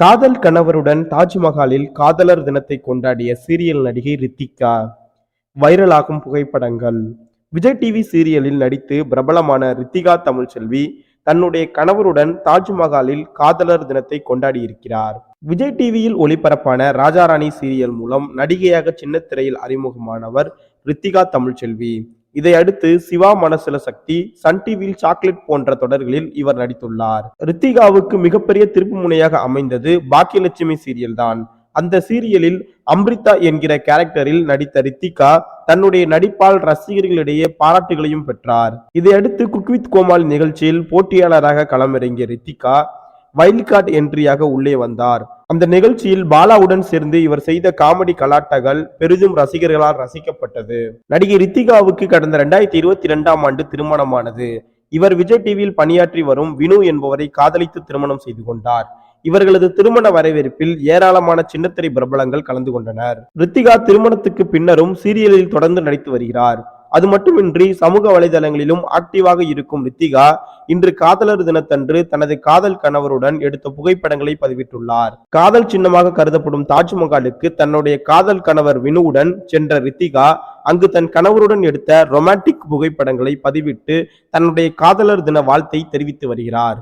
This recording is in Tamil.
காதல் கணவருடன் தாஜ்மஹாலில் காதலர் தினத்தை கொண்டாடிய சீரியல் நடிகை ரித்திகா. வைரலாகும் புகைப்படங்கள். விஜய் டிவி சீரியலில் நடித்து பிரபலமான ரித்திகா தமிழ்ச்செல்வி தன்னுடைய கணவருடன் தாஜ்மஹாலில் காதலர் தினத்தை கொண்டாடியிருக்கிறார். விஜய் டிவியில் ஒளிபரப்பான ராஜாராணி சீரியல் மூலம் நடிகையாக சின்ன திரையில் அறிமுகமானவர் ரித்திகா தமிழ்ச்செல்வி இதையடுத்து சிவா மனசுல சக்தி சன் டிவியில் சாக்லேட் போன்ற தொடர்களில் இவர் நடித்துள்ளார். ரித்திகாவுக்கு மிகப்பெரிய திருப்பு முனையாக அமைந்தது பாக்கியலட்சுமி சீரியல் தான். அந்த சீரியலில் அம்ரிதா என்கிற கேரக்டரில் நடித்த ரித்திகா தன்னுடைய நடிப்பால் ரசிகர்களிடையே பாராட்டுகளையும் பெற்றார். இதையடுத்து குக்வித் கோமால் கோமாளி நிகழ்ச்சியில் போட்டியாளராக களமிறங்கிய ரித்திகா வைல்ட் கார்டு என்ட்ரியாக உள்ளே வந்தார். அந்த நிகழ்ச்சியில் பாலாவுடன் சேர்ந்து இவர் செய்த காமெடி கலாட்டங்கள் பெரிதும் ரசிகர்களால் ரசிக்கப்பட்டது. நடிகை ரித்திகாவுக்கு கடந்த இரண்டாயிரத்தி இருபத்தி இரண்டாம் ஆண்டு திருமணமானது. இவர் விஜய் டிவியில் பணியாற்றி வரும் வினு என்பவரை காதலித்து திருமணம் செய்து கொண்டார். இவர்களது திருமண வரவேற்பில் ஏராளமான சின்னத்திரை பிரபலங்கள் கலந்து கொண்டனர். ரித்திகா திருமணத்துக்கு பின்னரும் சீரியலில் தொடர்ந்து நடித்து வருகிறார். அது மட்டுமின்றி சமூக வலைதளங்களிலும் ஆக்டிவாக இருக்கும் ரித்திகா இன்று காதலர் தினத்தன்று தனது காதல் கணவருடன் எடுத்த புகைப்படங்களை பதிவிட்டுள்ளார். காதல் சின்னமாக கருதப்படும் தாஜ்மஹாலுக்கு தன்னுடைய காதல் கணவர் வினுவுடன் சென்ற ரித்திகா அங்கு தன் கணவருடன் எடுத்த ரொமான்டிக் புகைப்படங்களை பதிவிட்டு தன்னுடைய காதலர் தின வாழ்த்தை தெரிவித்து வருகிறார்.